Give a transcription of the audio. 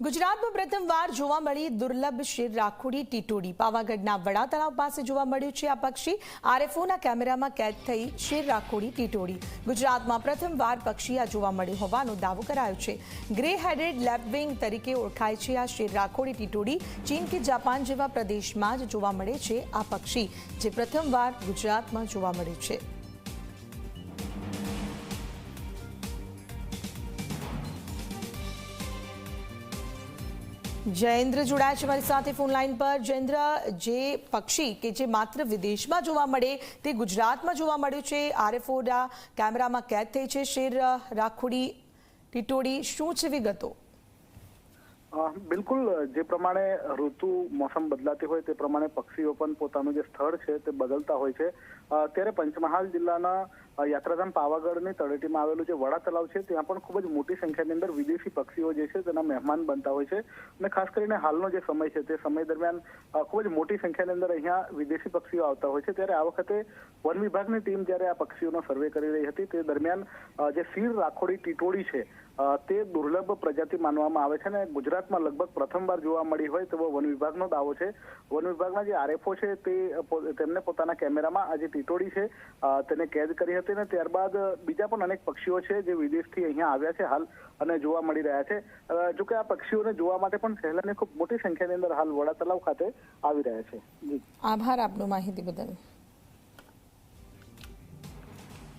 ગુજરાતમાં પ્રથમવાર જોવા મળી દુર્લભ શેર રાખોડી ટીટોડી. પાવાગઢના વડા તળાવ પાસે જોવા મળ્યું છે આ પક્ષી. આરએફઓના કેમેરામાં કેદ થઈ શેર રાખોડી ટીટોડી. ગુજરાતમાં પ્રથમવાર પક્ષી આ જોવા મળ્યું હોવાનો દાવો કરાયો છે. ગ્રે હેડેડ લેપવિંગ તરીકે ઓળખાય છે આ શેર રાખોડી ટીટોડી. ચીન કે જાપાન જેવા પ્રદેશમાં જ જોવા મળે છે આ પક્ષી, જે પ્રથમવાર ગુજરાતમાં જોવા મળ્યું છે. જયેન્દ્ર જોડાયા છે મારી સાથે ફોન લાઈન પર. જયેન્દ્ર, જે પક્ષી કે જે માત્ર વિદેશમાં જોવા મળે, તે ગુજરાતમાં જોવા મળ્યું છે. આરએફઓના કેમેરામાં કેદ થઈ છે શેર રાખોડી, ટીટોડી. શું છે વિગતો? બિલકુલ, જે પ્રમાણે ઋતુ, મોસમ બદલાતી હોય તે પ્રમાણે પક્ષીઓ પણ પોતાનું જે સ્થળ છે તે બદલતા હોય છે. ત્યારે પંચમહાલ જિલ્લાના યાત્રાધામ પાવાગઢની તળેટીમાં આવેલું જે વડા તળાવ છે, ત્યાં પણ ખૂબ જ મોટી સંખ્યાની અંદર વિદેશી પક્ષીઓ જે છે, તેના મહેમાન બનતા હોય છે. અને ખાસ કરીને હાલનો જે સમય છે, તે સમય દરમિયાન ખૂબ જ મોટી સંખ્યાની અંદર અહીંયા વિદેશી પક્ષીઓ આવતા હોય છે. ત્યારે આ વખતે વન વિભાગની ટીમ જ્યારે આ પક્ષીઓનો સર્વે કરી રહી હતી, તે દરમિયાન જે સીર રાખોડી ટીટોડી છે તે દુર્લભ પ્રજાતિ માનવામાં આવે છે અને ગુજરાતમાં લગભગ પ્રથમવાર જોવા મળી હોય તેવો વન વિભાગનો દાવો છે. વન વિભાગના જે આરએફઓ છે, તે તેમને પોતાના કેમેરામાં આ જે ટીટોડી છે તેને કેદ કરી હતી અને ત્યારબાદ બીજા પણ અનેક પક્ષીઓ છે જે વિદેશથી અહીંયા આવ્યા છે હાલ અને જોવા મળી રહ્યા છે. જોકે આ પક્ષીઓને જોવા માટે પણ સહેલાની ખૂબ મોટી સંખ્યાની અંદર હાલ વડા તલાવ ખાતે આવી રહ્યા છે. આભાર આપનો માહિતી બદલ.